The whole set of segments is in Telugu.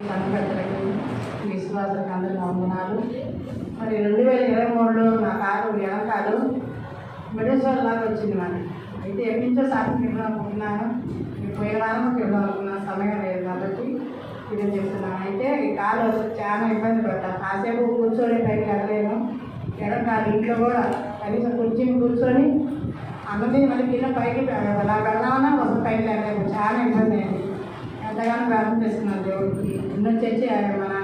కనిపెట్టలేదు అందరికీ వందనాలు మరి రెండు వేల ఇరవై మూడులో నా కారు ఎడంకాలు మెడిసల్ లాగా వచ్చింది మరి. అయితే ఎప్పటి నుంచో సాక్షి ఇవ్వాలనుకుంటున్నాను ఈ పోయిన వారం ఇవ్వాలనుకున్నాను సమయం లేదు కాబట్టి ఇది చేస్తున్నాను. అయితే ఈ కాలు అసలు చాలా ఇబ్బంది పడ్డాను కాసేపు కూర్చొని పైకి వెళ్ళలేను. ఎడం ఇంట్లో కూడా కనీసం కుర్చీ కూర్చొని అన్నది మళ్ళీ కింద పైకి అలా వెళ్ళాలన్నా ఒక పైకి వెళ్ళలేము చాలా ప్రార్థన చేస్తున్నాను దేవుడికి. ఎన్నో చర్చి మన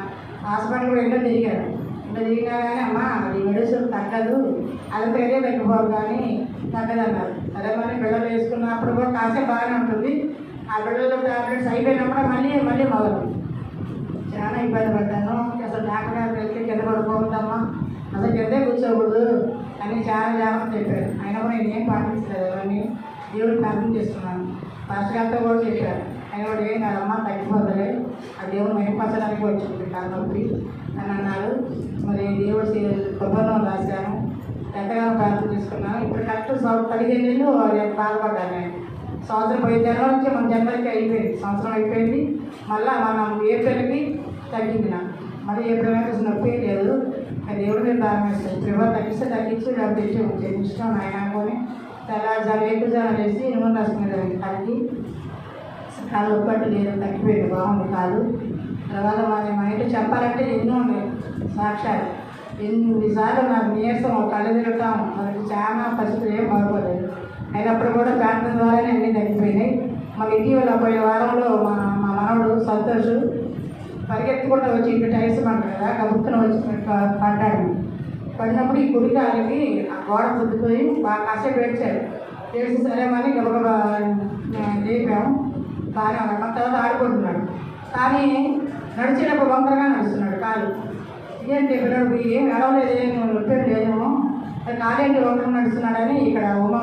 హాస్పిటల్ కూడా ఎన్నో తిరిగారు ఎన్నో తిరిగినా కానీ అమ్మ అది మెడిసిన్ తగ్గదు అది పేరే పెట్టుకోరు కానీ తగ్గదన్నారు. సరే మరి బిళ్ళలు వేసుకున్నప్పుడు కూడా కాసే బాగానే ఉంటుంది. ఆ పిల్లలు టాబ్లెట్స్ అయిపోయినప్పుడు మళ్ళీ మళ్ళీ మొదలు. చాలా ఇబ్బంది పడ్డాను. అసలు డాక్టర్ గారికి వెళ్తే కింద పడుకోవద్దమ్మా అసలు కిందే కూర్చోకూడదు అని చాలా జాగ్రత్త చెప్పారు. అయినా కూడా నేను ఏం పాటించలేదు. అవన్నీ దేవుడు ప్రార్థన చేస్తున్నాను. పాస్టర్ గారితో కూడా చెప్పారు. ఆయన నా అమ్మ కాదమ్మా తగ్గిపోతుంది ఆ దేవుడు మెరుగుపరచడానికి వచ్చింది నొప్పి అని అన్నారు మరి దేవుడు కొబ్బరిలో రాశాను. ఎంతగానో ప్రార్థన చేసుకున్నాను. ఇప్పుడు కరెక్ట్ సంవ- పదిహేను నెలలు నేను బాధపడ్డాను నేను సంవత్సరం పోయిన తర్వాత నుంచి మన జనవరికి అయిపోయింది. సంవత్సరం అయిపోయింది. మళ్ళీ మనం ఏప్రిల్కి తగ్గింది నాకు మరి ఏప్రిల్ వరకు నొప్పి లేదు. దేవుడు దేవుడి మీద దారం వేస్తుంది తగ్గిస్తే తగ్గించి డబ్బు తెచ్చి ఉంచేది ఇష్టం ఆయన అనుకొని తెల్లారుజాము ఎక్కువజాము వేసి నూనె రాసుకునేదాన్ని కలిగి కాలు ఒప్పట్టు లేదు తగ్గిపోయాడు బాగుంది కాదు తర్వాత మరి మా ఇంట్లో చెప్పాలంటే ఎన్నో ఉన్నాయి సాక్ష్యాలు. ఎన్నిసార్లు నాకు నీరసం కళ్ళు తిరగటం అది చాలా పరిస్థితులు ఏం బాగోలేదు. అయినప్పుడు కూడా ప్రార్థన ద్వారానే అన్నీ తగ్గిపోయినాయి. మాకు ఇటీవల పోయిన వారంలో మా మా మనవడు సంతోష్ పరిగెత్తుకుంటూ వచ్చి ఇంటి టైర్స్ పడ్డాడు కదా కబుక్కున వచ్చి పడ్డాడు. పడినప్పుడు ఈ కుడికాలకి ఆ గోడ పుద్దుకొని బాగా కాసేపు ఏడ్చాడు. ఏడ్చి సరేమని గబగబా లేపాము. బాగానే ఉన్నాడు తర్వాత ఆడుకుంటున్నాడు కానీ నడిచేటప్పుడు వంకరగా నడుస్తున్నాడు కాలు. ఇదేంటి పిల్లడు ఏం నడవలేదు ఏం నొప్పేం లేదేమో అది కాలేంటి వంకర నడుస్తున్నాడని ఇక్కడ ఉమా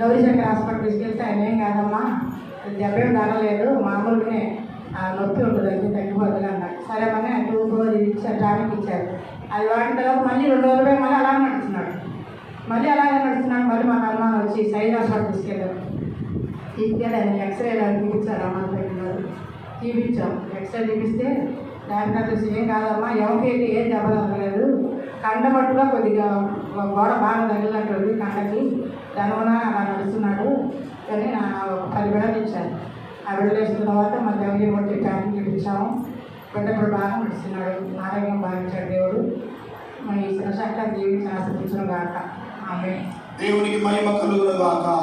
గౌరీశంకర్ హాస్పిటల్ తీసుకెళ్తే ఆయన ఏం కాదమ్మా? దెబ్బేం తగలేదు మామూలుగానే ఆ నొప్పి ఉంటుంది అది తగ్గిపోతుంది అన్నాడు. సరే మన టూ ఫోర్ ఇచ్చారు టానిక్ ఇచ్చారు. అది వాడిన తర్వాత మళ్ళీ రెండు రోజులు మళ్ళీ అలాగే నడుస్తున్నాడు. మళ్ళీ అలాగే నడుస్తున్నాడు మళ్ళీ మా అమ్మ వచ్చి సైజ్ హాస్పిటల్ తీసుకెళ్ళారు తీసుకెళ్ళి ఆయనకి ఎక్స్రే చూపించారు అమ్మ దగ్గర చూపించాం. ఎక్స్రే చూపిస్తే డాక్టర్ చూసి ఏం కాదమ్మా ఎవరికి ఏం దెబ్బ తగ్గలేదు కండ మట్టుగా కొద్దిగా గోడ బాగా తగిలినట్టుంది కండకి. దానివల్ల అలా నడుస్తున్నాడు. కానీ నా పది బిడ్డలు ఇచ్చాను ఆ బిడ్డలు వేసిన తర్వాత మా దేవుడి కొట్టి ట్యాంక్ చూపించాము. బిడ్డ ఇప్పుడు బాగా నడుస్తున్నాడు. ఆరోగ్యం భావించాడు దేవుడు. మరి ఈ శివశాఖ జీవించిన ఆశ్రదించడం కాక ఆమె దేవునికి మహిమ కలుగును గాక.